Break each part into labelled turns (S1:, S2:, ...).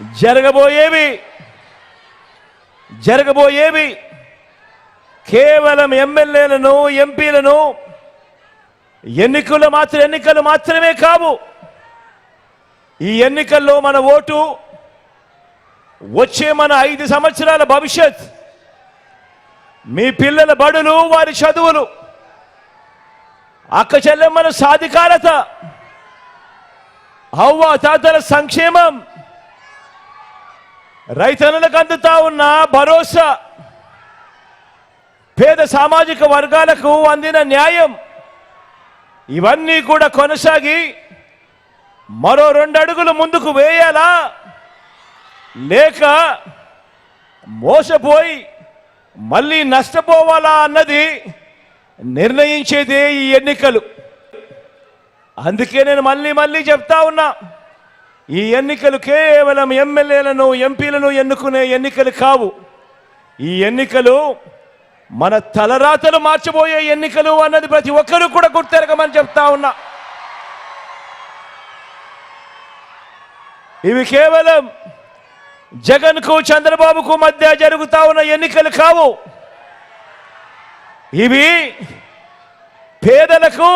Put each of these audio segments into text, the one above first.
S1: జరగబోయేవి జరగబోయేవి. కేవలం ఎమ్మెల్యేలను ఎంపీలను ఎన్నికలు మాత్రం ఎన్నికలు మాత్రమే కావు. ఈ ఎన్నికల్లో మన ఓటు వచ్చే మన ఐదు సంవత్సరాల భవిష్యత్. మీ పిల్లల బడులు వారి చదువులు. అక్క చెల్లెమ్మల సాధికారత. అవ్వ తాతల సంక్షేమం. రైతన్నులకు అందుతా ఉన్న భరోసా. పేద సామాజిక వర్గాలకు అందిన న్యాయం. ఇవన్నీ కూడా కొనసాగి మరో రెండు అడుగులు ముందుకు వేయాలా? లేక మోసపోయి మళ్ళీ నష్టపోవాలా అన్నది నిర్ణయించేదే ఈ ఎన్నికలు. అందుకే నేను మళ్ళీ మళ్ళీ చెప్తా ఉన్నా. ఈ ఎన్నికలు కేవలం ఎమ్మెల్యేలను ఎంపీలను ఎన్నుకునే ఎన్నికలు కావు. ఈ ఎన్నికలు మన తలరాతలు మార్చబోయే ఎన్నికలు అన్నది ప్రతి ఒక్కరూ కూడా గుర్తెరగమని చెప్తా ఉన్నా. ఇవి కేవలం జగన్కు చంద్రబాబుకు మధ్య జరుగుతా ఉన్న ఎన్నికలు కావు. ఇవి పేదలకు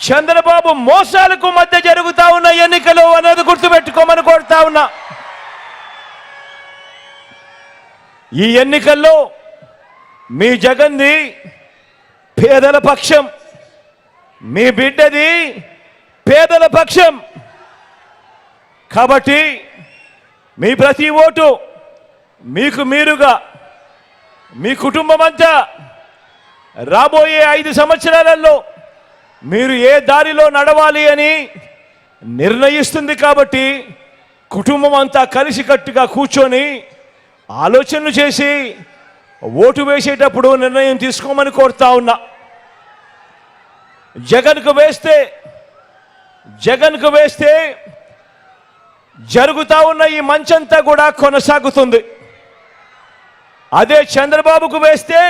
S1: చంద్రబాబు మోసాలకు మధ్య జరుగుతా ఉన్న ఎన్నికలు అన్నది గుర్తుపెట్టుకోమని కోరుతా ఉన్నా. ఈ ఎన్నికల్లో మీ జగన్ది పేదల పక్షం మీ బిడ్డది పేదల పక్షం. కాబట్టి మీ ప్రతి ఓటు మీకు మీరుగా మీ కుటుంబం అంతా రాబోయే ఐదు సంవత్సరాలలో మీరు ఏ దారిలో నడవాలి అని నిర్ణయిస్తుంది కాబట్టి కుటుంబం అంతా కలిసికట్టుగా కూర్చొని ఆలోచనలు చేసి ఓటు వేసేటప్పుడు నిర్ణయం తీసుకోమని కోరుతా ఉన్నా. జగన్కు వేస్తే జగన్కు వేస్తే జరుగుతూ ఉన్న ఈ మంచంతా కూడా కొనసాగుతుంది. అదే చంద్రబాబుకు వేస్తే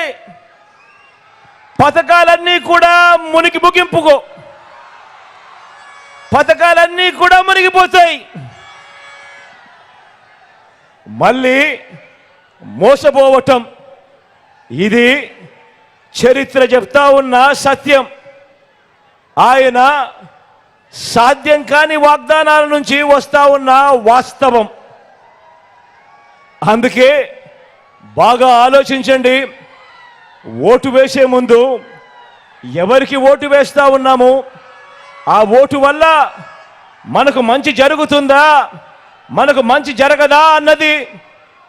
S1: పథకాలన్నీ కూడా మునిగి ముగింపుకో. పథకాలన్నీ కూడా మునిగిపోతాయి. మళ్ళీ మోసపోవటం. ఇది చరిత్ర చెప్తా ఉన్న సత్యం. ఆయన సాధ్యం కాని వాగ్దానాల నుంచి వస్తా ఉన్న వాస్తవం. అందుకే బాగా ఆలోచించండి. ఓటు వేసే ముందు ఎవరికి ఓటు వేస్తూ ఉన్నాము? ఆ ఓటు వల్ల మనకు మంచి జరుగుతుందా? మనకు మంచి జరగదా అన్నది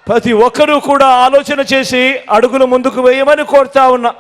S1: ప్రతి ఒక్కరూ కూడా ఆలోచన చేసి అడుగులు ముందుకు వేయమని కోరుతా ఉన్నా